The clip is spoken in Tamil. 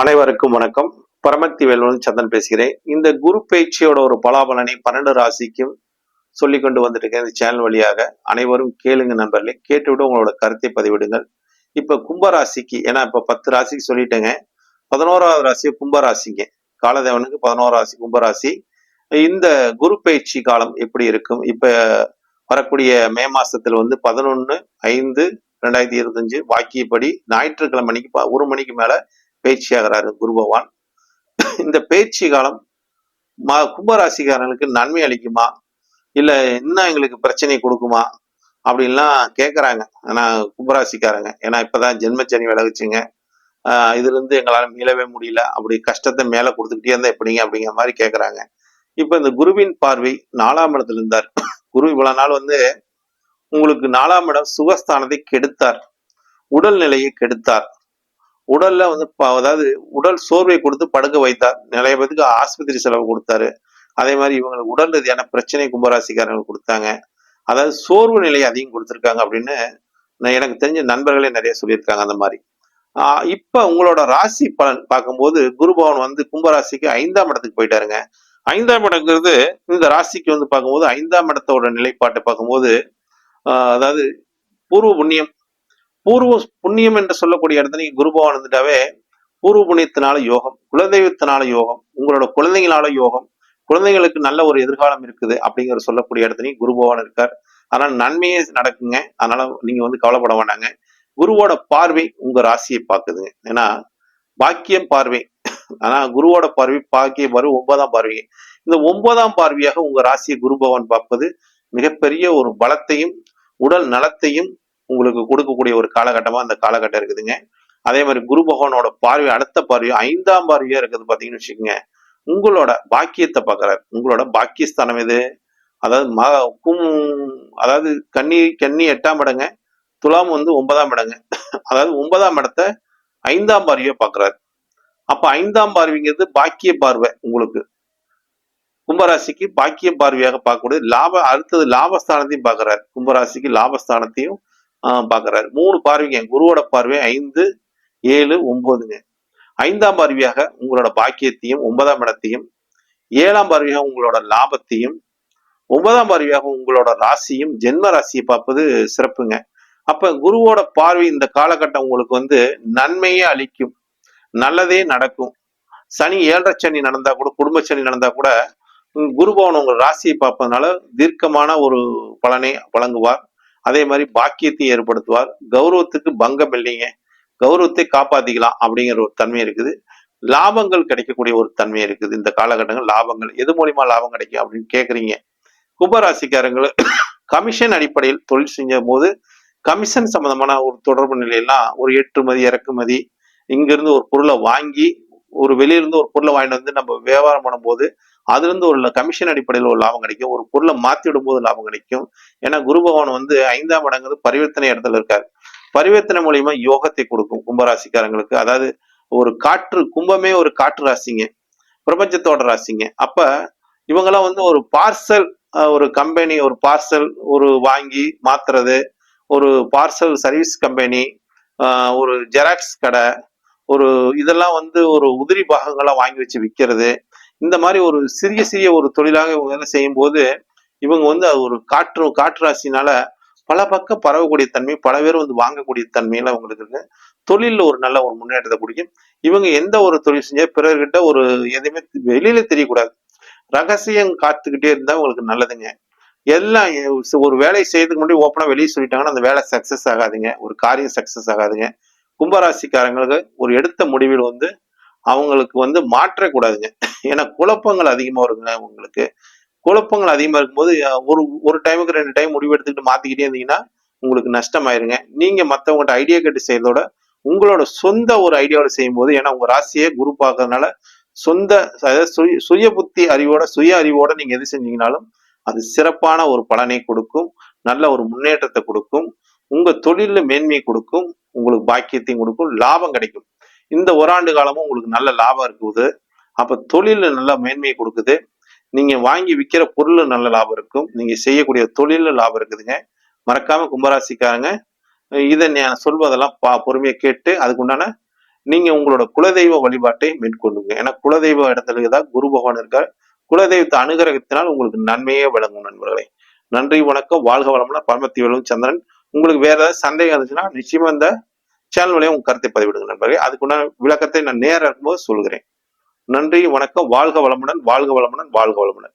அனைவருக்கும் வணக்கம். பரமத்தி வேல்வன் சந்தன் பேசுகிறேன். இந்த குரு பயிற்சியோட ஒரு பலாபலனை பன்னெண்டு ராசிக்கும் சொல்லி கொண்டு வந்துட்டு இருக்கேன் இந்த சேனல் வழியாக. அனைவரும் கேளுங்க நண்பர்களே. கேட்டுவிட்டு உங்களோட கருத்தை பதிவிடுங்கள். இப்ப கும்பராசிக்கு ஏன்னா இப்ப பத்து ராசிக்கு சொல்லிட்டேங்க. பதினோராவது ராசி கும்பராசிங்க. காலதேவனுக்கு பதினோரு ராசி கும்பராசி. இந்த குரு பயிற்சி காலம் எப்படி இருக்கும்? இப்ப வரக்கூடிய மே மாசத்துல வந்து பதினொன்னு ஐந்து ரெண்டாயிரத்தி இருபத்தஞ்சு. வாக்கியப்படி ஞாயிற்றுக்கிழமை மணிக்கு ஒரு மணிக்கு மேல பேச்சியாகிறாரு ஆகிறாரு குரு பகவான் இந்த பேச்சு காலம் மா கும்பராசிக்காரங்களுக்கு நன்மை அளிக்குமா? இல்ல இன்னும் எங்களுக்கு பிரச்சனை கொடுக்குமா? அப்படின்லாம் கேட்குறாங்க ஆனா கும்பராசிக்காரங்க. ஏன்னா இப்பதான் ஜென்மச்சனி விலகுச்சுங்க. ஆஹ் இதுல இருந்து எங்களால மீளவே முடியல. அப்படி கஷ்டத்தை மேல கொடுத்துக்கிட்டே இருந்தா எப்படிங்க? அப்படிங்கிற மாதிரி கேட்குறாங்க இப்ப இந்த குருவின் பார்வை நாலாம் இடத்துல இருந்தார். குரு இவ்வளவு நாள் வந்து உங்களுக்கு நாலாம் இடம் சுகஸ்தானத்தை கெடுத்தார். உடல்நிலையை கெடுத்தார். உடல்ல வந்து அதாவது உடல் சோர்வை கொடுத்து படுக்க வைத்தார். நிறைய பேருக்கு ஆஸ்பத்திரி செலவு கொடுத்தாரு. அதே மாதிரி இவங்களுக்கு உடல் ரீதியான பிரச்சனை கும்பராசிக்காரங்களுக்கு கொடுத்தாங்க. அதாவது சோர்வு நிலையை அதிகம் கொடுத்துருக்காங்க அப்படின்னு நான் எனக்கு தெரிஞ்ச நண்பர்களே நிறைய சொல்லியிருக்காங்க அந்த மாதிரி. இப்ப உங்களோட ராசி பலன் பார்க்கும்போது குருபவன் வந்து கும்பராசிக்கு ஐந்தாம் இடத்துக்கு போயிட்டாருங்க. ஐந்தாம் இடங்கிறது இந்த ராசிக்கு வந்து பார்க்கும்போது ஐந்தாம் இடத்தோட நிலைப்பாட்டை பார்க்கும்போது அதாவது பூர்வ புண்ணியம் பூர்வ புண்ணியம் என்று சொல்லக்கூடிய இடத்துல நீங்க குருபவன் வந்துட்டாவே பூர்வ புண்ணியத்தினால யோகம் குலதெய்வத்தினால யோகம் உங்களோட குழந்தைங்களால யோகம் குழந்தைங்களுக்கு நல்ல ஒரு எதிர்காலம் இருக்குது அப்படிங்கிற சொல்லக்கூடிய இடத்துலையும் குருபவன் இருக்கார். அதனால நன்மையே நடக்குங்க. அதனால நீங்க வந்து கவலைப்பட வேண்டாங்க. குருவோட பார்வை உங்க ராசியை பார்க்குதுங்க. ஏன்னா பாக்கியம் பார்வை. ஆனா குருவோட பார்வை பாக்கிய பார்வை ஒன்பதாம் பார்வை இந்த ஒன்பதாம் பார்வையாக உங்க ராசியை குருபவன் பார்ப்பது மிகப்பெரிய ஒரு பலத்தையும் உடல் நலத்தையும் உங்களுக்கு கொடுக்கக்கூடிய ஒரு காலகட்டமா அந்த காலகட்டம் இருக்குதுங்க. அதே மாதிரி குரு பகவானோட பார்வை அடுத்த பார்வையும் ஐந்தாம் பார்வையா இருக்குது பாத்தீங்கன்னு வச்சுக்கோங்க. உங்களோட பாக்கியத்தை பார்க்கறாரு. உங்களோட பாக்கியஸ்தானம் எது? அதாவது ம கும் அதாவது கன்னி கன்னி எட்டாம் இடங்க துலாம் வந்து ஒன்பதாம் இடங்க. அதாவது ஒன்பதாம் இடத்த ஐந்தாம் பார்வையை பாக்குறாரு அப்ப ஐந்தாம் பார்வைங்கிறது பாக்கிய பார்வை உங்களுக்கு. கும்பராசிக்கு பாக்கிய பார்வையாக பார்க்கக்கூடிய லாப அடுத்தது லாபஸ்தானத்தையும் பாக்குறாரு கும்பராசிக்கு லாபஸ்தானத்தையும் ஆஹ் மூணு பார்வைங்க. குருவோட பார்வை ஐந்து ஏழு ஒன்பதுங்க. ஐந்தாம் பார்வையாக உங்களோட பாக்கியத்தையும் ஒன்பதாம் இடத்தையும் ஏழாம் பார்வையாக உங்களோட லாபத்தையும் ஒன்பதாம் பார்வையாக உங்களோட ராசியும் ஜென்ம ராசியை பார்ப்பது சிறப்புங்க. அப்ப குருவோட பார்வை இந்த காலகட்டம் உங்களுக்கு வந்து நன்மையே அளிக்கும். நல்லதே நடக்கும். சனி ஏழரை சனி நடந்தா கூட குடும்ப சனி நடந்தா கூட குருபவன் உங்கள் ராசியை பார்ப்பதனால தீர்க்கமான ஒரு பலனை வழங்குவார். அதே மாதிரி பாக்கியத்தை ஏற்படுத்துவார். கௌரவத்துக்கு பங்கம் இல்லைங்க. கௌரவத்தை காப்பாத்திக்கலாம் அப்படிங்கிற ஒரு தன்மை இருக்குது. லாபங்கள் கிடைக்கக்கூடிய ஒரு தன்மை இருக்குது. இந்த காலகட்டங்கள் லாபங்கள் எது மூலியமா லாபம் கிடைக்கும் அப்படின்னு கேக்குறீங்க. கும்பராசிக்காரங்கள் கமிஷன் அடிப்படையில் தொழில் செஞ்சும் போது கமிஷன் சம்பந்தமான ஒரு தொடர்பு நிலையெல்லாம் ஒரு ஏற்றுமதி இறக்குமதி இங்கிருந்து ஒரு பொருளை வாங்கி ஒரு வெளியிலிருந்து ஒரு பொருளை வாங்கிட்டு வந்து நம்ம வியாபாரம் பண்ணும்போது அதுல இருந்து ஒரு கமிஷன் அடிப்படையில் ஒரு லாபம் கிடைக்கும். ஒரு பொருளை மாத்தி விடும்போது லாபம் கிடைக்கும். ஏன்னா குரு பகவான் வந்து ஐந்தாம் இடங்கிறது பரிவர்த்தனை இடத்துல இருக்காரு. பரிவர்த்தனை மூலியமா யோகத்தை கொடுக்கும் கும்பராசிக்காரங்களுக்கு. அதாவது ஒரு காற்று கும்பமே ஒரு காற்று ராசிங்க. பிரபஞ்சத்தோட ராசிங்க. அப்ப இவங்கெல்லாம் வந்து ஒரு பார்சல் ஒரு கம்பெனி ஒரு பார்சல் ஒரு வாங்கி மாத்துறது ஒரு பார்சல் சர்வீஸ் கம்பெனி ஒரு ஜெராக்ஸ் கடை ஒரு இதெல்லாம் வந்து ஒரு உதிரி பாகங்களாக வாங்கி வச்சு விற்கிறது இந்த மாதிரி ஒரு சிறிய சிறிய ஒரு தொழிலாக இவங்க எல்லாம் செய்யும்போது இவங்க வந்து அது ஒரு காற்று காற்றுராசினால பல பக்கம் பரவக்கூடிய தன்மை பல பேர் வந்து வாங்கக்கூடிய தன்மையில அவங்களுக்கு இருக்கு. தொழிலில் ஒரு நல்ல ஒரு முன்னேற்றத்தை பிடிக்கும். இவங்க எந்த ஒரு தொழில் செஞ்சா பிறர்கிட்ட ஒரு எதுவுமே வெளியில தெரியக்கூடாது. ரகசியம் காத்துக்கிட்டே இருந்தா உங்களுக்கு நல்லதுங்க. எல்லாம் ஒரு வேலையை செய்யறதுக்கு முன்னாடி ஓப்பனா வெளியே சொல்லிட்டாங்கன்னா அந்த வேலை சக்சஸ் ஆகாதுங்க. ஒரு காரியம் சக்சஸ் ஆகாதுங்க. கும்பராசிக்காரங்களுக்கு ஒரு எடுத்த முடிவில் வந்து அவங்களுக்கு வந்து மாற்றக்கூடாதுங்க. ஏன்னா குழப்பங்கள் அதிகமாக வருங்க உங்களுக்கு. குழப்பங்கள் அதிகமாக இருக்கும்போது ஒரு ஒரு டைமுக்கு ரெண்டு டைம் முடிவு எடுத்துக்கிட்டு மாற்றிக்கிட்டே இருந்தீங்கன்னா உங்களுக்கு நஷ்டமாயிருங்க. நீங்கள் மற்றவங்கள்ட்ட ஐடியா கேட்டு செய்யறதோட உங்களோட சொந்த ஒரு ஐடியாவோட செய்யும்போது ஏன்னா உங்கள் ராசியே குரு பார்க்கறதுனால சொந்த அதாவது சுய சுய புத்தி அறிவோட சுய அறிவோட நீங்கள் எது செஞ்சீங்கனாலும் அது சிறப்பான ஒரு பலனை கொடுக்கும். நல்ல ஒரு முன்னேற்றத்தை கொடுக்கும். உங்கள் தொழிலில் மேன்மையை கொடுக்கும். உங்களுக்கு பாக்கியத்தையும் கொடுக்கும். லாபம் கிடைக்கும். இந்த ஓராண்டு காலமும் உங்களுக்கு நல்ல லாபம் இருக்குது. அப்போ தொழிலில் நல்ல மேன்மையை கொடுக்குது. நீங்கள் வாங்கி விற்கிற பொருள் நல்ல லாபம் இருக்கும். நீங்கள் செய்யக்கூடிய தொழிலில் லாபம் இருக்குதுங்க. மறக்காம கும்பராசிக்காரங்க இதை நான் சொல்வதெல்லாம் பா பொறுமையை கேட்டு அதுக்குண்டான நீங்கள் உங்களோட குலதெய்வ வழிபாட்டை மேற்கொள்ளுங்க. ஏன்னா குலதெய்வ இடத்துல தான் குரு பகவான் இருக்கார். குலதெய்வத்தை அனுகிரகத்தினால் உங்களுக்கு நன்மையே விளங்கும் நண்பர்களே. நன்றி வணக்கம். வாழ்க வளமுன பரமத்தி வளம் சந்திரன். உங்களுக்கு வேற ஏதாவது சந்தேகம் இருந்துச்சுன்னா நிச்சயமா இந்த சேனல் வழியா உங்க கருத்தை பதிவிடுங்க நண்பர்களே. அதுக்குண்டான விளக்கத்தை நான் நேரம் இருக்கும்போது சொல்கிறேன். நன்றி வணக்கம் வாழ்க வளமுடன் வாழ்க வளமுடன் வாழ்க வளமுடன்.